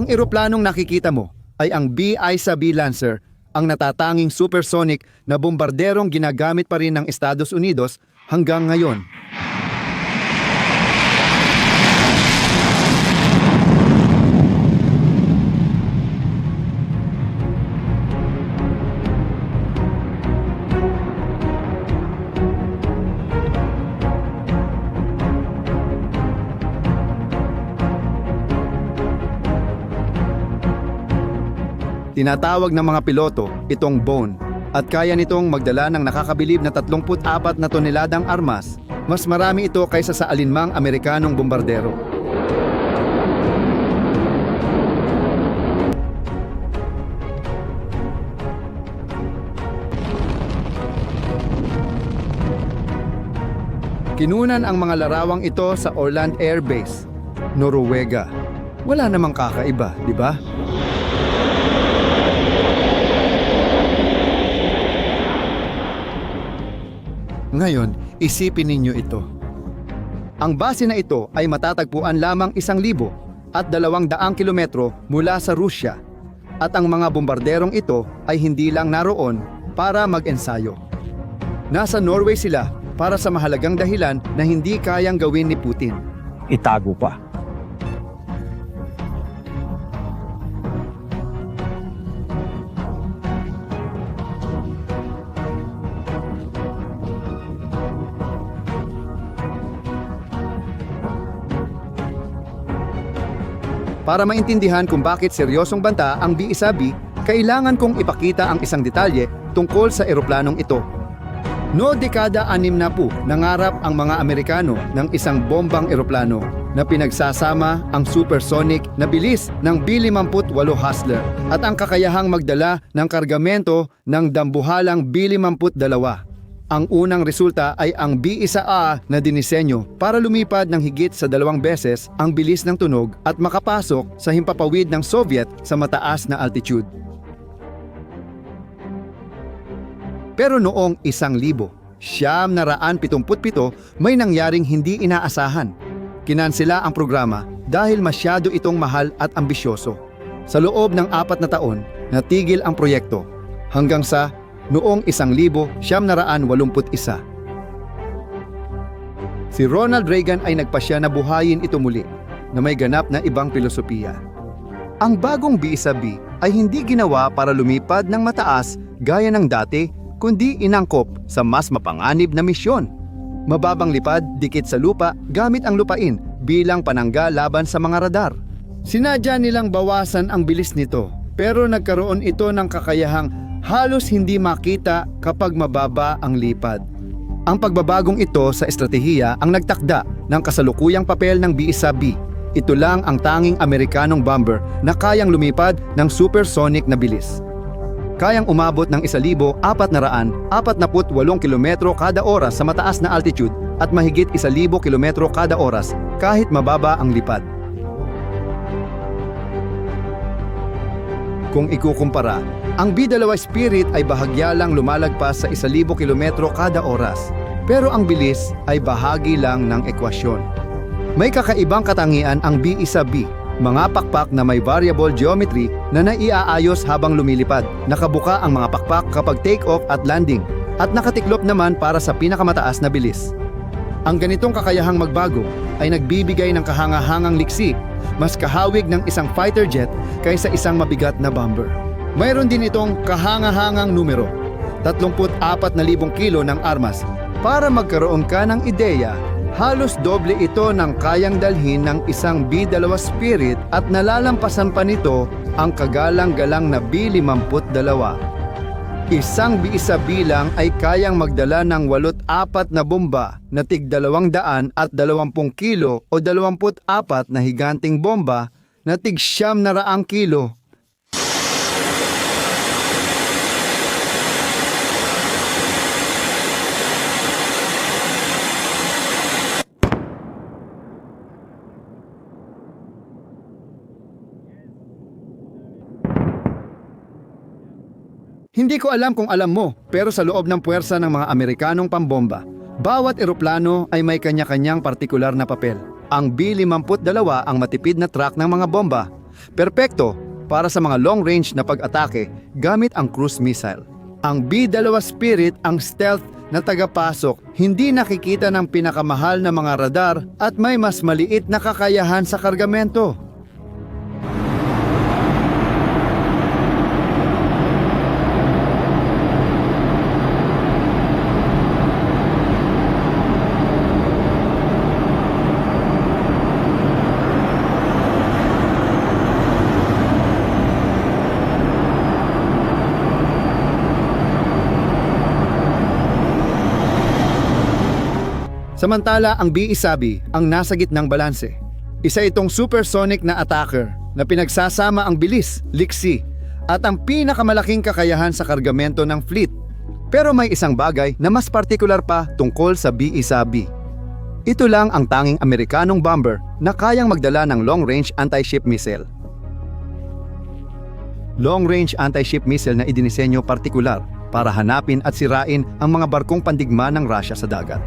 Ang eroplanong nakikita mo ay ang B-1B Lancer, ang natatanging supersonic na bombarderong ginagamit pa rin ng Estados Unidos hanggang ngayon. Tinatawag ng mga piloto itong bone at kaya nitong magdala ng nakakabilib na 34 na toneladang armas. Mas marami ito kaysa sa alinmang Amerikanong bombardero. Kinunan ang mga larawang ito sa Orland Air Base, Noruega. Wala namang kakaiba, di ba? Ngayon, isipin ninyo ito. Ang base na ito ay matatagpuan lamang isang libo at dalawang daang kilometro mula sa Rusya at ang mga bombarderong ito ay hindi lang naroon para mag-ensayo. Nasa Norway sila para sa mahalagang dahilan na hindi kayang gawin ni Putin. itago pa. Para maintindihan kung bakit seryosong banta ang B-1B, kailangan kong ipakita ang isang detalye tungkol sa eroplanong ito. No dekada anim na po, nangarap ang mga Amerikano ng isang bombang eroplano na pinagsasama ang supersonic na bilis ng B-58 Hustler at ang kakayahang magdala ng kargamento ng dambuhalang B-52. Ang unang resulta ay ang B-1A na dinisenyo para lumipad ng higit sa dalawang beses ang bilis ng tunog at makapasok sa himpapawid ng Soviet sa mataas na altitude. Pero noong isang libo, siyam na raan pitumput-pito may nangyaring hindi inaasahan. Kinansela ang programa dahil masyado itong mahal at ambisyoso. Sa loob ng apat na taon, natigil ang proyekto hanggang sa noong isang libo siyam na raan walumput isa. Si Ronald Reagan ay nagpasya na buhayin ito muli na may ganap na ibang filosofiya. Ang bagong B-1B ay hindi ginawa para lumipad ng mataas gaya ng dati kundi inangkop sa mas mapanganib na misyon. Mababang lipad dikit sa lupa gamit ang lupain bilang panangga laban sa mga radar. Sinadya nilang bawasan ang bilis nito pero nagkaroon ito ng kakayahang halos hindi makita kapag mababa ang lipad. Ang pagbabagong ito sa estratehiya ang nagtakda ng kasalukuyang papel ng B-1B. Ito lang ang tanging Amerikanong bomber na kayang lumipad ng supersonic na bilis kayang umabot ng 1,448 kilometro kada oras sa mataas na altitude at mahigit 1,000 kilometro kada oras kahit mababa ang lipad. Kung ikukumpara, ang B-2 Spirit ay bahagya lang lumalagpas sa 1,000 kilometro kada oras, pero ang bilis ay bahagi lang ng ekwasyon. May kakaibang katangian ang B-1B mga pakpak na may variable geometry na naiaayos habang lumilipad. Nakabuka ang mga pakpak kapag take-off at landing at nakatiklop naman para sa pinakamataas na bilis. Ang ganitong kakayahang magbago ay nagbibigay ng kahangahangang liksi, mas kahawig ng isang fighter jet kaysa isang mabigat na bomber. Mayroon din itong kahangahangang numero, 34,000 kilo ng armas. Para magkaroon ka ng ideya, Halos doble ito ng kayang dalhin ng isang B-2 Spirit at nalalampasan pa nito ang kagalang-galang na B-52. Isang B-1 bilang ay kayang magdala ng 84 na bomba na tig 200 at 20 kilo o 24 na higanting bomba na tig siyam na raang kilo Hindi ko alam kung alam mo, pero sa loob ng puwersa ng mga Amerikanong pambomba, bawat eroplano ay may kanya-kanyang partikular na papel. Ang B-52 ang matipid na truck ng mga bomba. Perpekto para sa mga long-range na pag-atake gamit ang cruise missile. Ang B-2 Spirit ang stealth na tagapasok, hindi nakikita ng pinakamahal na mga radar at may mas maliit na kakayahan sa kargamento. Samantala ang B-Isabi ang nasa gitnang balanse. Isa itong supersonic na attacker na pinagsasama ang bilis, liksi, at ang pinakamalaking kakayahan sa kargamento ng fleet. Pero may isang bagay na mas partikular pa tungkol sa B-Isabi. Ito lang ang tanging Amerikanong bomber na kayang magdala ng long-range anti-ship missile. Long-range anti-ship missile na idinisenyo partikular para hanapin at sirain ang mga barkong pandigma ng Russia sa dagat.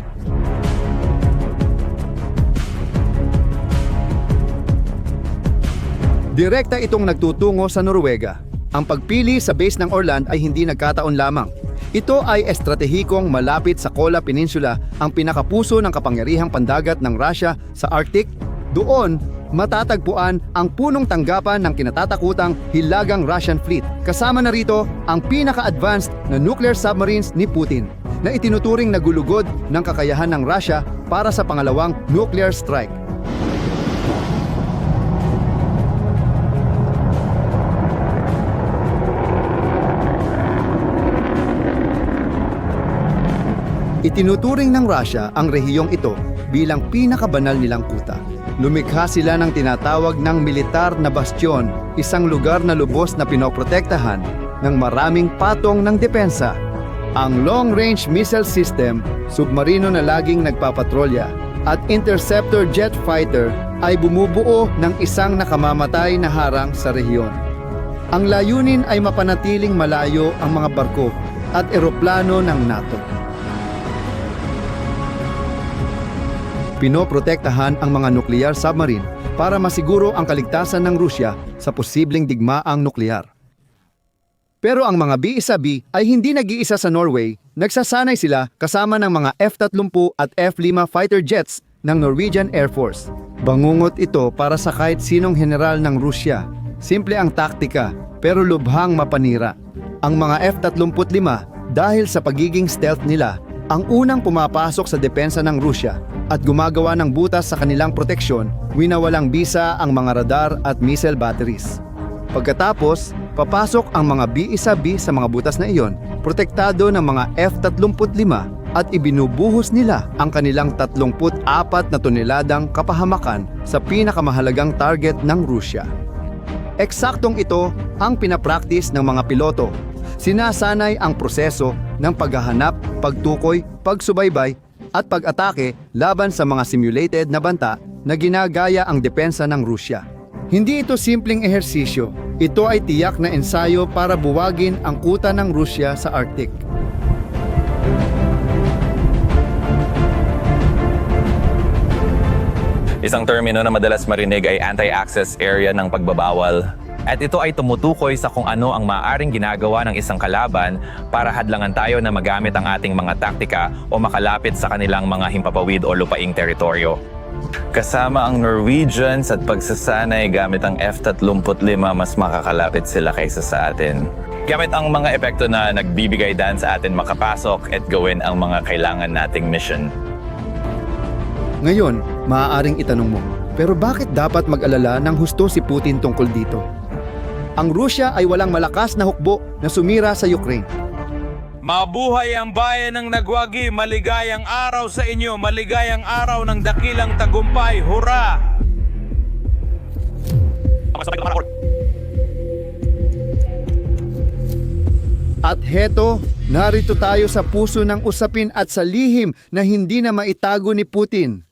Direkta itong nagtutungo sa Norwega. Ang pagpili sa base ng Orland ay hindi nagkataon lamang. Ito ay estratehikong malapit sa Kola Peninsula, ang pinakapuso ng kapangyarihang pandagat ng Russia sa Arctic. Doon, matatagpuan ang punong tanggapan ng kinatatakutang Hilagang Russian Fleet. Kasama na rito ang pinaka-advanced na nuclear submarines ni Putin na itinuturing na gulugod ng kakayahan ng Russia para sa pangalawang nuclear strike. Itinuturing ng Russia ang rehiyong ito bilang pinakabanal nilang kuta. Lumikha sila ng tinatawag ng militar na bastion, isang lugar na lubos na pinoprotektahan ng maraming patong ng depensa. Ang long-range missile system, submarino na laging nagpapatrolya, at interceptor jet fighter ay bumubuo ng isang nakamamatay na harang sa rehiyon. Ang layunin ay mapanatiling malayo ang mga barko at eroplano ng NATO. Pinoprotektahan ang mga nuclear submarine para masiguro ang kaligtasan ng Rusya sa posibleng digmaang nuklear. Pero ang mga B-1B ay hindi nag-iisa sa Norway, nagsasanay sila kasama ng mga F-30 at F-5 fighter jets ng Norwegian Air Force. Bangungot ito para sa kahit sinong general ng Rusya. Simple ang taktika, pero lubhang mapanira. Ang mga F-35 dahil sa pagiging stealth nila, ang unang pumapasok sa depensa ng Rusya at gumagawa ng butas sa kanilang proteksyon, winawalang bisa ang mga radar at missile batteries. Pagkatapos, papasok ang mga B-1B sa mga butas na iyon, protektado ng mga F-35 at ibinubuhos nila ang kanilang 34 na toneladang kapahamakan sa pinakamahalagang target ng Rusya. Eksaktong ito ang pinapraktis ng mga piloto. Sinasanay ang proseso ng paghahanap, pagtukoy, pagsubaybay at pag-atake laban sa mga simulated na banta na ginagaya ang depensa ng Rusya. Hindi ito simpleng ehersisyo. Ito ay tiyak na ensayo para buwagin ang kuta ng Rusya sa Arctic. Isang termino na madalas marinig ay anti-access area ng pagbabawal. At ito ay tumutukoy sa kung ano ang maaaring ginagawa ng isang kalaban para hadlangan tayo na magamit ang ating mga taktika o makalapit sa kanilang mga himpapawid o lupaing teritoryo. Kasama ang Norwegians at pagsasanay gamit ang F-35, mas makakalapit sila kaysa sa atin. Gamit ang mga epekto na nagbibigay daan sa atin makapasok at gawin ang mga kailangan nating mission. Ngayon, maaaring itanong mo, pero bakit dapat mag-alala ng husto si Putin tungkol dito? Ang Rusya ay walang malakas na hukbo na sumira sa Ukraine. Mabuhay ang bayan ng Nagwagi, maligayang araw sa inyo, maligayang araw ng dakilang tagumpay, hurra! At heto, narito tayo sa puso ng usapin at sa lihim na hindi na maitago ni Putin.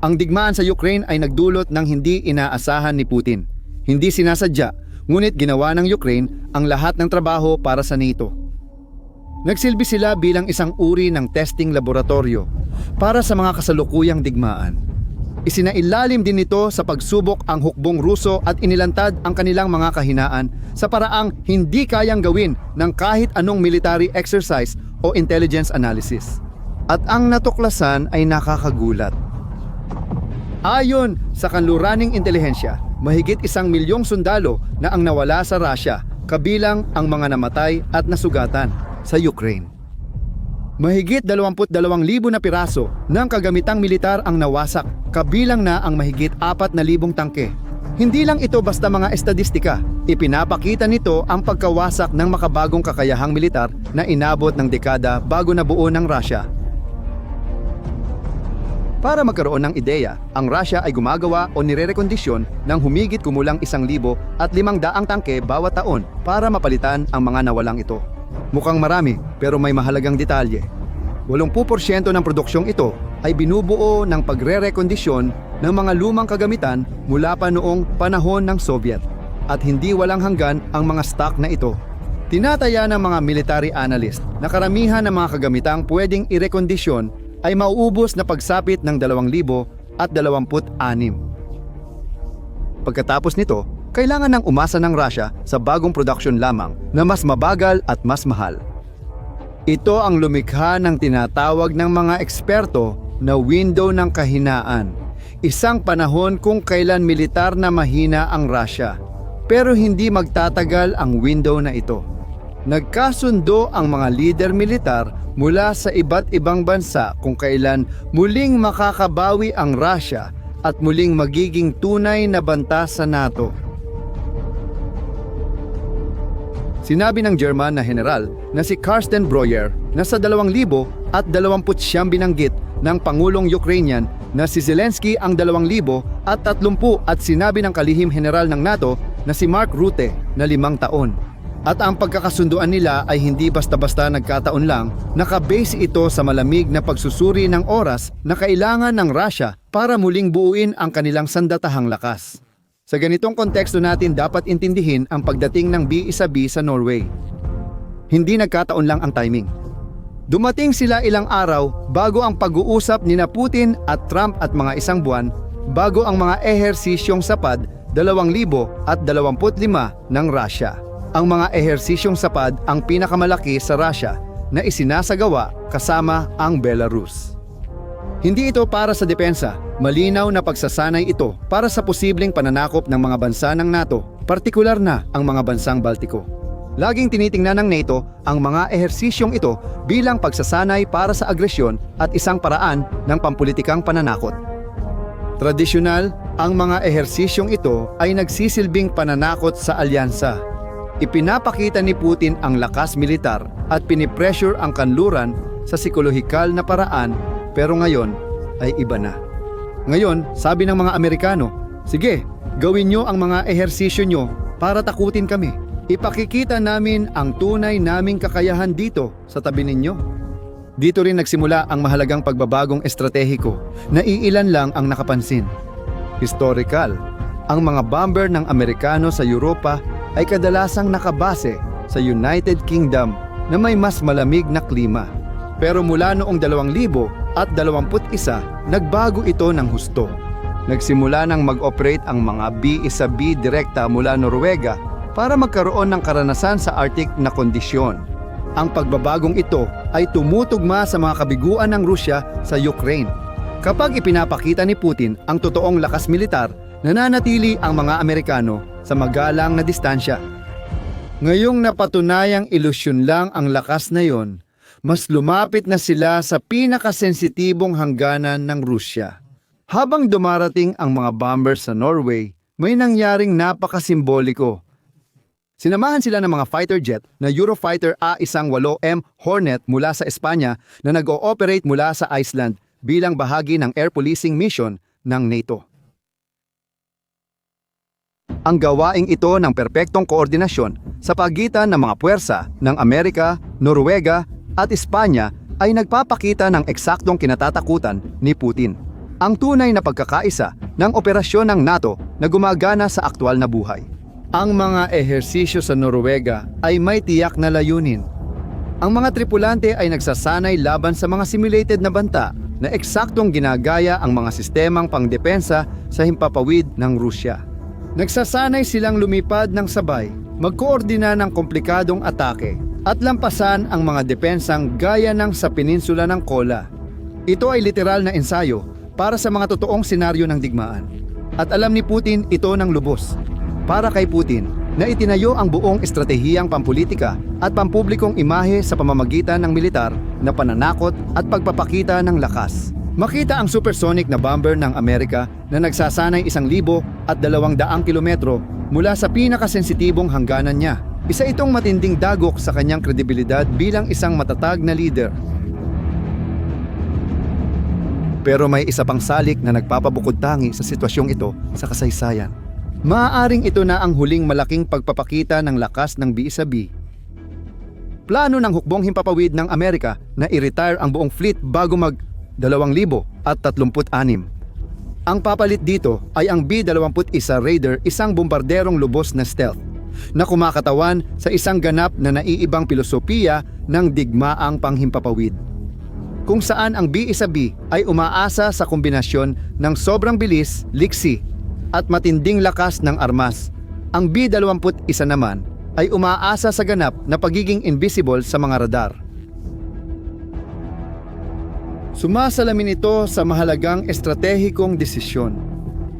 Ang digmaan sa Ukraine ay nagdulot ng hindi inaasahan ni Putin. Hindi sinasadya, ngunit ginawa ng Ukraine ang lahat ng trabaho para sa NATO. Nagsilbi sila bilang isang uri ng testing laboratorio para sa mga kasalukuyang digmaan. Isinailalim din nito sa pagsubok ang hukbong Ruso at inilantad ang kanilang mga kahinaan sa paraang hindi kayang gawin ng kahit anong military exercise o intelligence analysis. At ang natuklasan ay nakakagulat. Ayon sa kanluraning intelihensya, mahigit isang milyong sundalo na ang nawala sa Russia, kabilang ang mga namatay at nasugatan sa Ukraine. Mahigit 22,000 na piraso ng kagamitang militar ang nawasak, kabilang na ang mahigit 4,000 tangke. Hindi lang ito basta mga estadistika, ipinapakita nito ang pagkawasak ng makabagong kakayahang militar na inabot ng dekada bago nabuo ng Russia. Para magkaroon ng ideya, ang Russia ay gumagawa o nire-rekondisyon ng humigit kumulang isang libo at limang daang tangke bawat taon para mapalitan ang mga nawalang ito. Mukhang marami pero may mahalagang detalye. 80% ng produksyong ito ay binubuo ng pagre-rekondisyon ng mga lumang kagamitan mula pa noong panahon ng Soviet at hindi walang hanggan ang mga stock na ito. Tinataya ng mga military analyst na karamihan ng mga kagamitang pwedeng irekondisyon ay mauubos na pagsapit ng 2,000 at 26. Pagkatapos nito, kailangan ng umasa ng Russia sa bagong production lamang na mas mabagal at mas mahal. Ito ang lumikha ng tinatawag ng mga eksperto na window ng kahinaan. Isang panahon kung kailan militar na mahina ang Russia. Pero hindi magtatagal ang window na ito. Nagkasundo ang mga leader militar mula sa iba't ibang bansa kung kailan muling makakabawi ang Russia at muling magiging tunay na banta sa NATO. Sinabi ng German na general na si Karsten Breuer na sa 2,000 at 29 binanggit ng Pangulong Ukrainian na si Zelensky ang 2,000 at 30 at sinabi ng kalihim general ng NATO na si Mark Rutte na limang taon. At ang pagkakasunduan nila ay hindi basta-basta nagkataon lang, nakabase ito sa malamig na pagsusuri ng oras na kailangan ng Russia para muling buuin ang kanilang sandatahang lakas. Sa ganitong konteksto natin dapat intindihin ang pagdating ng B-1B sa Norway. Hindi nagkataon lang ang timing. Dumating sila ilang araw bago ang pag-uusap ni na Putin at Trump at mga isang buwan bago ang mga ehersisyong sapad 2025 ng Russia. Ang mga ehersisyong sapad ang pinakamalaki sa Russia na isinasagawa kasama ang Belarus. Hindi ito para sa depensa, malinaw na pagsasanay ito para sa posibleng pananakop ng mga bansa ng NATO, partikular na ang mga bansang Baltiko. Laging tinitingnan ng NATO ang mga ehersisyong ito bilang pagsasanay para sa agresyon at isang paraan ng pampulitikang pananakot. Tradisyonal, ang mga ehersisyong ito ay nagsisilbing pananakot sa alyansa. Ipinapakita ni Putin ang lakas militar at pinipressure ang kanluran sa psikolohikal na paraan pero ngayon ay iba na. Ngayon, sabi ng mga Amerikano, Sige, gawin nyo ang mga ehersisyo nyo para takutin kami. Ipakikita namin ang tunay naming kakayahan dito sa tabi ninyo. Dito rin nagsimula ang mahalagang pagbabagong estratehiko na iilan lang ang nakapansin. Historical, ang mga bomber ng Amerikano sa Europa ay kadalasang nakabase sa United Kingdom na may mas malamig na klima. Pero mula noong 2000 at 21, nagbago ito ng husto. Nagsimula nang mag-operate ang mga B-1B direkta mula Norwega para magkaroon ng karanasan sa Arctic na kondisyon. Ang pagbabagong ito ay tumutugma sa mga kabiguan ng Rusya sa Ukraine. Kapag ipinapakita ni Putin ang totoong lakas militar, nananatili ang mga Amerikano sa magalang na distansya. Ngayong napatunayang ilusyon lang ang lakas na yon, mas lumapit na sila sa pinakasensitibong hangganan ng Rusya. Habang dumarating ang mga bombers sa Norway, may nangyaring napakasimboliko. Sinamahan sila ng mga fighter jet na Eurofighter A-180M Hornet mula sa Espanya na nag-ooperate mula sa Iceland bilang bahagi ng air policing mission ng NATO. Ang gawaing ito ng perpektong koordinasyon sa pagitan ng mga puwersa ng Amerika, Norwega at Espanya ay nagpapakita ng eksaktong kinatatakutan ni Putin. Ang tunay na pagkakaisa ng operasyon ng NATO na gumagana sa aktwal na buhay. Ang mga ehersisyo sa Norwega ay may tiyak na layunin. Ang mga tripulante ay nagsasanay laban sa mga simulated na banta na eksaktong ginagaya ang mga sistemang pangdepensa sa himpapawid ng Rusya. Nagsasanay silang lumipad ng sabay, magkoordina ng komplikadong atake at lampasan ang mga depensang gaya ng sa peninsula ng Kola. Ito ay literal na ensayo para sa mga totoong senaryo ng digmaan. At alam ni Putin ito ng lubos. Para kay Putin, na itinayo ang buong estratehiyang pampolitika at pampublikong imahe sa pamamagitan ng militar na pananakot at pagpapakita ng lakas. Makita ang supersonic na bomber ng Amerika na nagsasanay isang libo at dalawang daang kilometro mula sa pinakasensitibong hangganan niya. Isa itong matinding dagok sa kanyang kredibilidad bilang isang matatag na leader. Pero may isa pang salik na nagpapabukod tangi sa sitwasyong ito sa kasaysayan. Maaaring ito na ang huling malaking pagpapakita ng lakas ng B-isa-B. Plano ng hukbong himpapawid ng Amerika na i-retire ang buong fleet bago mag 2036. Ang papalit dito ay ang B-21 Raider, isang bombarderong lubos na stealth na kumakatawan sa isang ganap na naiibang pilosopiya ng digmaang panghimpapawid kung saan ang B-1B ay umaasa sa kombinasyon ng sobrang bilis, liksi, at matinding lakas ng armas. Ang B-21 naman ay umaasa sa ganap na pagiging invisible sa mga radar. Sumasalamin ito sa mahalagang estratehikong desisyon.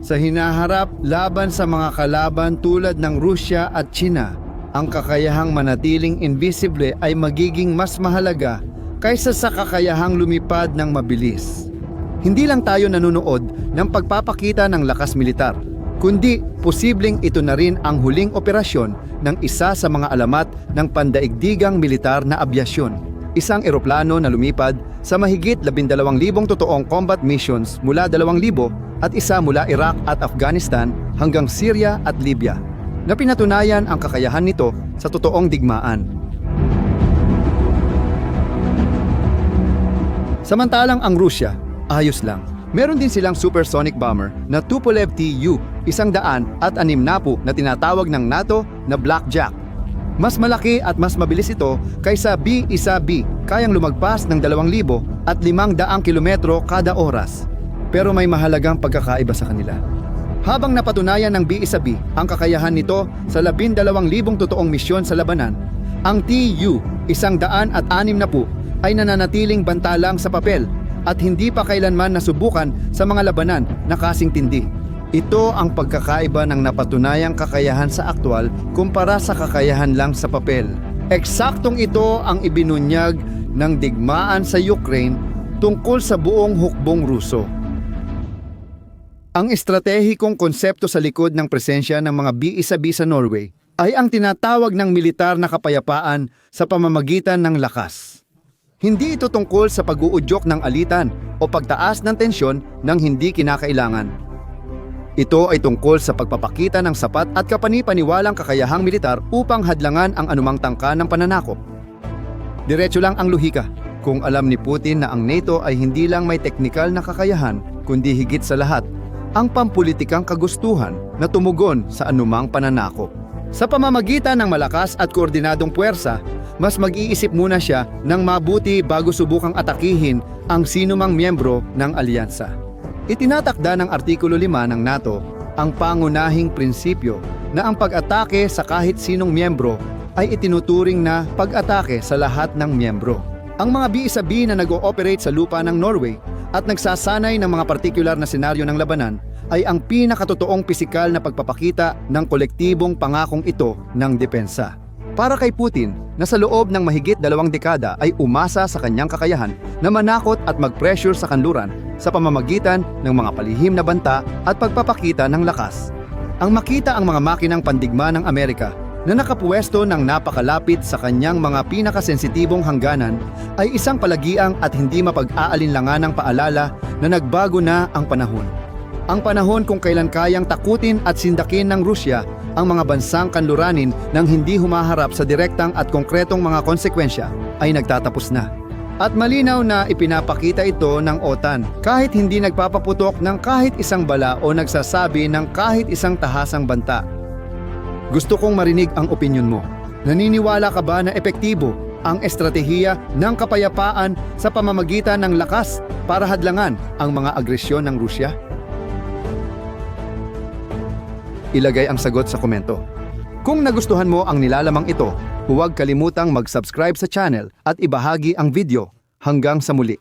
Sa hinaharap laban sa mga kalaban tulad ng Rusya at China, ang kakayahang manatiling invisible ay magiging mas mahalaga kaysa sa kakayahang lumipad ng mabilis. Hindi lang tayo nanonood ng pagpapakita ng lakas militar, kundi posibleng ito na rin ang huling operasyon ng isa sa mga alamat ng pandaigdigang militar na abyasyon. Isang eroplano na lumipad sa mahigit 12,000 totoong combat missions mula 2,000 at isa mula Iraq at Afghanistan hanggang Syria at Libya na pinatunayan ang kakayahan nito sa totoong digmaan. Samantalang ang Rusya, ayos lang. Meron din silang supersonic bomber na Tupolev Tu, isang daan at anim napu na tinatawag ng NATO na Blackjack. Mas malaki at mas mabilis ito kaysa B-1B, kayang lumagpas ng 2,000 at 500 kilometro kada oras. Pero may mahalagang pagkakaiba sa kanila. Habang napatunayan ng B-1B ang kakayahan nito sa 12,000 totoong misyon sa labanan, ang TU, isang daan at anim na po, ay nananatiling banta lang sa papel at hindi pa kailanman nasubukan sa mga labanan na kasing tindi. Ito ang pagkakaiba ng napatunayang kakayahan sa aktwal kumpara sa kakayahan lang sa papel. Eksaktong ito ang ibinunyag ng digmaan sa Ukraine tungkol sa buong hukbong Ruso. Ang estratehikong konsepto sa likod ng presensya ng mga B-1B sa Norway ay ang tinatawag ng militar na kapayapaan sa pamamagitan ng lakas. Hindi ito tungkol sa pag-uudyok ng alitan o pagtaas ng tensyon ng hindi kinakailangan. Ito ay tungkol sa pagpapakita ng sapat at kapanipaniwalang kakayahang militar upang hadlangan ang anumang tangka ng pananakop. Diretso lang ang luhika kung alam ni Putin na ang NATO ay hindi lang may teknikal na kakayahan kundi higit sa lahat ang pampulitikang kagustuhan na tumugon sa anumang pananakop. Sa pamamagitan ng malakas at koordinadong puwersa, mas mag-iisip muna siya ng mabuti bago subukang atakihin ang sinumang miyembro ng alyansa. Itinatakda ng Artikulo 5 ng NATO ang pangunahing prinsipyo na ang pag-atake sa kahit sinong miyembro ay itinuturing na pag-atake sa lahat ng miyembro. Ang mga B-1B na nag-ooperate sa lupa ng Norway at nagsasanay ng mga partikular na senaryo ng labanan ay ang pinakatotoong pisikal na pagpapakita ng kolektibong pangakong ito ng depensa. Para kay Putin, na sa loob ng mahigit dalawang dekada ay umasa sa kanyang kakayahan na manakot at mag-pressure sa kanluran sa pamamagitan ng mga palihim na banta at pagpapakita ng lakas. Ang makita ang mga makinang pandigma ng Amerika na nakapuwesto ng napakalapit sa kanyang mga pinakasensitibong hangganan ay isang palagiang at hindi mapag-aalinlangan ng paalala na nagbago na ang panahon. Ang panahon kung kailan kayang takutin at sindakin ng Rusya ang mga bansang kanluranin nang hindi humaharap sa direktang at konkretong mga konsekwensya ay nagtatapos na. At malinaw na ipinapakita ito ng OTAN kahit hindi nagpapaputok ng kahit isang bala o nagsasabi ng kahit isang tahasang banta. Gusto kong marinig ang opinyon mo. Naniniwala ka ba na epektibo ang estratehiya ng kapayapaan sa pamamagitan ng lakas para hadlangan ang mga agresyon ng Rusya? Ilagay ang sagot sa komento. Kung nagustuhan mo ang nilalamang ito, huwag kalimutang mag-subscribe sa channel at ibahagi ang video. Hanggang sa muli.